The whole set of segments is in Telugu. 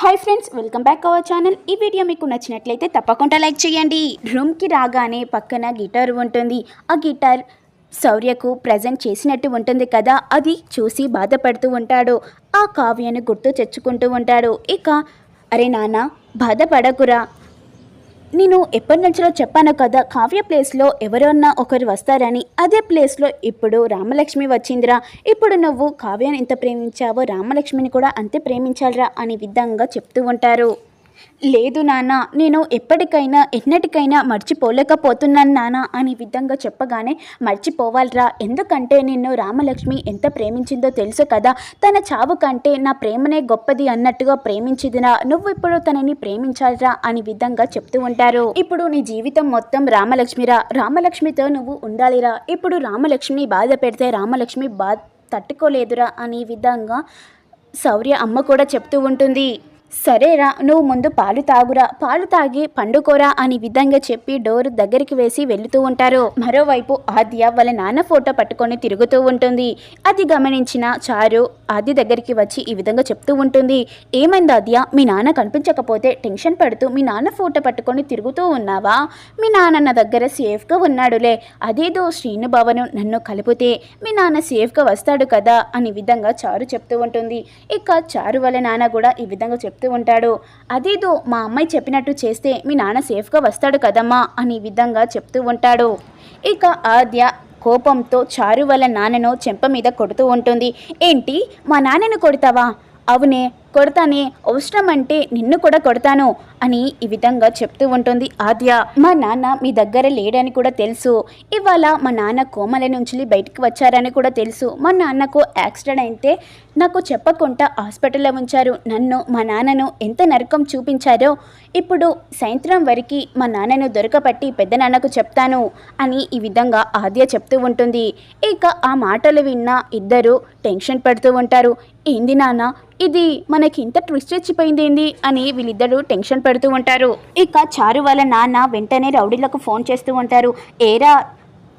Hi friends welcome back our channel ఈ వీడియో మీకు నచ్చినట్లయితే తప్పకుండా లైక్ చేయండి. రూమ్కి రాగానే పక్కన గిటార్ ఉంటుంది. ఆ గిటార్ శౌర్యకు ప్రజెంట్ చేసినట్టు ఉంటుంది కదా. అది చూసి బాధపడుతూ ఉంటాడు. ఆ కావ్యను గుర్తు తెచ్చుకుంటూ ఉంటాడు. ఇక అరే నాన్న బాధపడకురా. నేను ఎప్పటి నుంచో చెప్పాను కదా కావ్య ప్లేస్లో ఎవరన్నా ఒకరు వస్తారని. అదే ప్లేస్లో ఇప్పుడు రామలక్ష్మి వచ్చిందిరా. ఇప్పుడు నువ్వు కావ్యను ఎంత ప్రేమించావో రామలక్ష్మిని కూడా అంతే ప్రేమించాలిరా అని విధంగా చెప్తూ ఉంటారు. లేదు నాన్న నేను ఎప్పటికైనా ఎన్నటికైనా మర్చిపోలేకపోతున్నాను నాన్న అని విధంగా చెప్పగానే మర్చిపోవాలిరా. ఎందుకంటే నిన్ను రామలక్ష్మి ఎంత ప్రేమించిందో తెలుసు కదా. తన చావు కంటే నా ప్రేమనే గొప్పది అన్నట్టుగా ప్రేమించిదిరా. నువ్వు ఇప్పుడు తనని ప్రేమించాలిరా అని విధంగా చెప్తూ ఉంటారు. ఇప్పుడు నీ జీవితం మొత్తం రామలక్ష్మిరా. రామలక్ష్మితో నువ్వు ఉండాలిరా. ఇప్పుడు రామలక్ష్మిని బాధ పెడితే రామలక్ష్మి బా తట్టుకోలేదురా అనే విధంగా శౌర్య అమ్మ కూడా చెప్తూ ఉంటుంది. సరేరా నువ్వు ముందు పాలు తాగురా. పాలు తాగి పండుకోరా అని విధంగా చెప్పి డోర్ దగ్గరికి వేసి వెళుతూ ఉంటారు. మరోవైపు ఆద్య వాళ్ళ నాన్న ఫోటో పట్టుకొని తిరుగుతూ ఉంటుంది. అది గమనించిన చారు ఆద్య దగ్గరికి వచ్చి ఈ విధంగా చెప్తూ ఉంటుంది. ఏమైంది ఆద్య? మీ నాన్న కనిపించకపోతే టెన్షన్ పడుతూ మీ నాన్న ఫోటో పట్టుకొని తిరుగుతూ ఉన్నావా? మీ నాన్న నా దగ్గర సేఫ్గా ఉన్నాడులే. అదేదో శ్రీను భవను నన్ను కలిపితే మీ నాన్న సేఫ్గా వస్తాడు కదా అని విధంగా చారు చెప్తూ ఉంటుంది. ఇక చారు వాళ్ళ నాన్న కూడా ఈ విధంగా చెప్తూ చెప్తూ ఉంటాడు. అదేదో మా అమ్మాయి చెప్పినట్టు చేస్తే మీ నాన్న సేఫ్గా వస్తాడు కదమ్మా అని విధంగా చెప్తూ ఉంటాడు. ఇక ఆద్య కోపంతో చారు వాళ్ళ నాన్నను చెంప మీద కొడుతూ ఉంటుంది. ఏంటి? మా నాన్నను కొడతావా? అవునే. కొడతానే అవసరం అంటే నిన్ను కూడా కొడతాను అని ఈ విధంగా చెప్తూ ఉంటుంది ఆద్య. మా నాన్న మీ దగ్గర లేడని కూడా తెలుసు. ఇవాళ మా నాన్న కోమల నుంచి బయటికి వచ్చారని కూడా తెలుసు. మా నాన్నకు యాక్సిడెంట్ అయితే నాకు చెప్పకుండా హాస్పిటల్లో ఉంచారు. నన్ను మా నాన్నను ఎంత నరకం చూపించారో ఇప్పుడు సాయంత్రం వరకు మా నాన్నను దొరకపట్టి పెద్ద నాన్నకు చెప్తాను అని ఈ విధంగా ఆద్య చెప్తూ ఉంటుంది. ఇక ఆ మాటలు విన్న ఇద్దరు టెన్షన్ పడుతూ ఉంటారు. ఏంది నాన్న? ఇది మన మనకి ఇంత ట్విస్ట్ వచ్చిపోయింది ఏంది అని వీళ్ళిద్దరూ టెన్షన్ పడుతూ ఉంటారు. ఇక చారు వాళ్ళ నాన్న వెంటనే రౌడీలకు ఫోన్ చేస్తూ ఉంటారు. ఏరా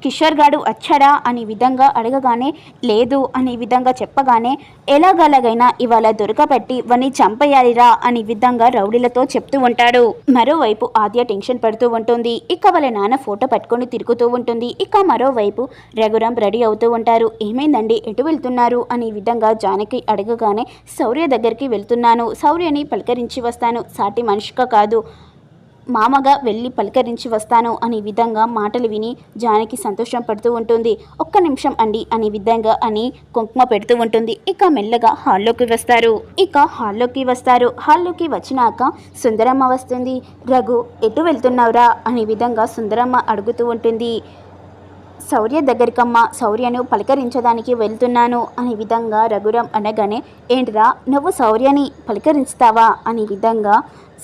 కిషోర్ గాడు వచ్చాడా అనే విధంగా అడగగానే లేదు అని విధంగా చెప్పగానే ఎలాగలాగైనా ఇవాళ దొరకబట్టి వాణ్ణి చంపేయాలిరా అనే విధంగా రౌడీలతో చెప్తూ ఉంటాడు. మరోవైపు ఆద్య టెన్షన్ పడుతూ ఉంటుంది. ఇక వాళ్ళ నాన్న ఫోటో పట్టుకొని తిరుగుతూ ఉంటుంది. ఇక మరోవైపు రఘురాం రెడీ అవుతూ ఉంటారు. ఏమైందండి? ఎటు వెళ్తున్నారు? అనే విధంగా జానకి అడగగానే శౌర్య దగ్గరికి వెళ్తున్నాను. శౌర్యని పలకరించి వస్తాను. సాటి మనిషిగా కాదు. మామగా వెళ్ళి పలకరించి వస్తాను అనే విధంగా మాటలు విని జానకి సంతోషం పడుతూ ఉంటుంది. ఒక్క నిమిషం అండి అనే విధంగా అని కుంకుమ పెడుతూ ఉంటుంది. ఇక మెల్లగా హాల్లోకి వస్తారు. ఇక హాల్లోకి వస్తారు. హాల్లోకి వచ్చినాక సుందరమ్మ వస్తుంది. రఘు ఎటు వెళ్తున్నావురా? అనే విధంగా సుందరమ్మ అడుగుతూ ఉంటుంది. శౌర్య దగ్గరికమ్మ శౌర్యను పలకరించడానికి వెళ్తున్నాను అనే విధంగా రఘురం అనగానే ఏంటిరా నువ్వు శౌర్యని పలకరించుతావా? అనే విధంగా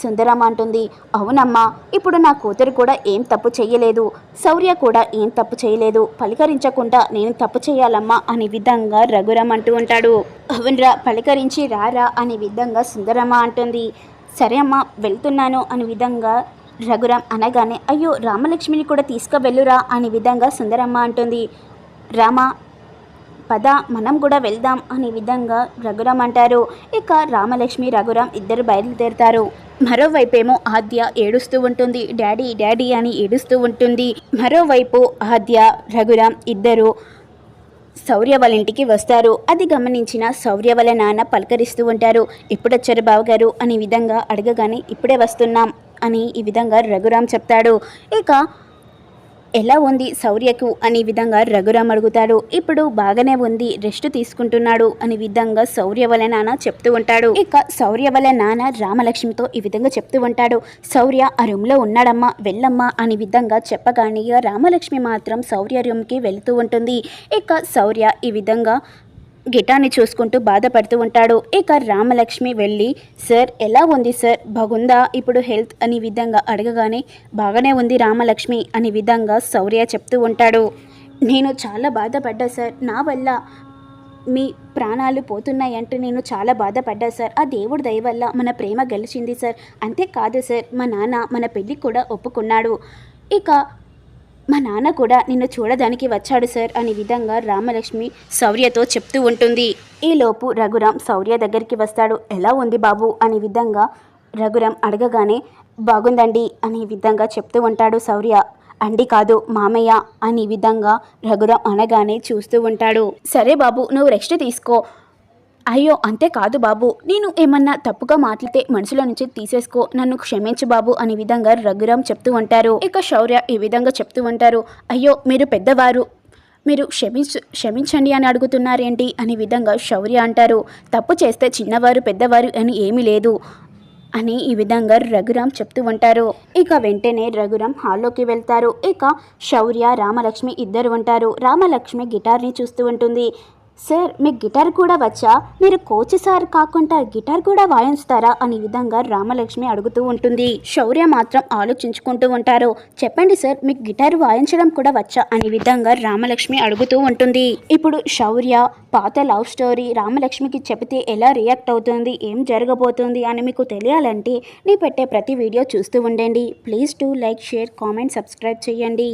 సుందరం అంటుంది. అవునమ్మా ఇప్పుడు నా కూతురు కూడా ఏం తప్పు చేయలేదు శౌర్య కూడా ఏం తప్పు చేయలేదు పలకరించకుండా నేను తప్పు చేయాలమ్మా అనే విధంగా రఘురం అంటూ ఉంటాడు. అవునరా పలకరించి రారా అనే విధంగా సుందరమ్మ అంటుంది. సరే అమ్మా వెళ్తున్నాను అనే విధంగా రఘురాం అనగానే అయ్యో రామలక్ష్మిని కూడా తీసుకువెళ్ళురా అనే విధంగా సుందరమ్మ అంటుంది. రామ పద మనం కూడా వెళ్దాం అనే విధంగా రఘురాం అంటారు. ఇక రామలక్ష్మి రఘురాం ఇద్దరు బయలుదేరుతారు. మరోవైపేమో ఆద్య ఏడుస్తూ ఉంటుంది. డాడీ డాడీ అని ఏడుస్తూ ఉంటుంది. మరోవైపు ఆద్య రఘురాం ఇద్దరు శౌర్య వాళ్ళ ఇంటికి వస్తారు. అది గమనించిన శౌర్య వాళ్ళ నాన్న పలకరిస్తూ ఉంటారు. ఎప్పుడొచ్చారు బావగారు? అనే విధంగా అడగగానే ఇప్పుడే వస్తున్నాం. అని ఈ విధంగా రఘురామ్ చెప్తాడు. ఇక ఎలా ఉంది శౌర్యకు అనే విధంగా రఘురామ్ అడుగుతాడు. ఇప్పుడు బాగానే ఉంది రెస్ట్ తీసుకుంటున్నాడు అనే విధంగా శౌర్య వల్ల నాన్న చెప్తూ ఉంటాడు. ఇక శౌర్య వల్ల నాన్న రామలక్ష్మితో ఈ విధంగా చెప్తూ ఉంటాడు. శౌర్య ఆ రూమ్లో ఉన్నాడమ్మా వెళ్ళమ్మా అనే విధంగా చెప్పగానే ఇక రామలక్ష్మి మాత్రం శౌర్య రూమ్కి వెళుతూ ఉంటుంది. ఇక శౌర్య ఈ విధంగా గిటాన్ని చూసుకుంటూ బాధపడుతూ ఉంటాడు. ఇక రామలక్ష్మి వెళ్ళి సార్ ఎలా ఉంది సార్? బాగుందా? ఇప్పుడు హెల్త్? అని విధంగా అడగగానే బాగానే ఉంది రామలక్ష్మి అని విధంగా శౌర్య చెప్తూ ఉంటాడు. నేను చాలా బాధపడ్డా సార్. నా వల్ల మీ ప్రాణాలు పోతున్నాయంటే నేను చాలా బాధపడ్డా సార్. ఆ దేవుడి దయ వల్ల మన ప్రేమ గెలిచింది సార్. అంతేకాదు సార్ మా నాన్న మన పెళ్ళి కూడా ఒప్పుకున్నాడు. ఇక మా నాన్న కూడా నిన్ను చూడడానికి వచ్చాడు సార్ అనే విధంగా రామలక్ష్మి శౌర్యతో చెప్తూ ఉంటుంది. ఈలోపు రఘురాం శౌర్య దగ్గరికి వస్తాడు. ఎలా ఉంది బాబు? అనే విధంగా రఘురాం అడగగానే బాగుందండి అనే విధంగా చెప్తూ ఉంటాడు శౌర్య. అండి కాదు మామయ్య అనే విధంగా రఘురాం అనగానే చూస్తూ ఉంటాడు. సరే బాబు నువ్వు రెస్ట్ తీసుకో. అయ్యో అంతే కాదు బాబు. నేను ఏమన్నా తప్పుగా మాట్లాడితే మనసులో నుంచి తీసేసుకో నన్ను క్షమించు బాబు అనే విధంగా రఘురామ్ చెప్తూ ఉంటారు. ఇక శౌర్య ఈ విధంగా చెప్తూ ఉంటారు. అయ్యో మీరు పెద్దవారు. మీరు క్షమించు క్షమించండి అని అడుగుతున్నారేంటి అనే విధంగా శౌర్య అంటారు. తప్పు చేస్తే చిన్నవారు పెద్దవారు అని ఏమీ లేదు అని ఈ విధంగా రఘురామ్ చెప్తూ ఉంటారు. ఇక వెంటనే రఘురామ్ హాల్లోకి వెళ్తారు. ఇక శౌర్య రామలక్ష్మి ఇద్దరు ఉంటారు. రామలక్ష్మి గిటార్ని చూస్తూ ఉంటుంది. సార్ మీకు గిటార్ కూడా వచ్చా? మీరు కోచ్ సార్ కాకుండా గిటార్ కూడా వాయిస్తారా అనే విధంగా రామలక్ష్మి అడుగుతూ ఉంటుంది. శౌర్య మాత్రం ఆలోచించుకుంటూ ఉంటారు. చెప్పండి సార్ మీకు గిటార్ వాయించడం కూడా వచ్చా? అనే విధంగా రామలక్ష్మి అడుగుతూ ఉంటుంది. ఇప్పుడు శౌర్య పాత లవ్ స్టోరీ రామలక్ష్మికి చెబితే ఎలా రియాక్ట్ అవుతుంది ఏం జరగబోతుంది అని మీకు తెలియాలంటే నీ పెట్టే ప్రతి వీడియో చూస్తూ ఉండండి. Please to like share comment subscribe చేయండి.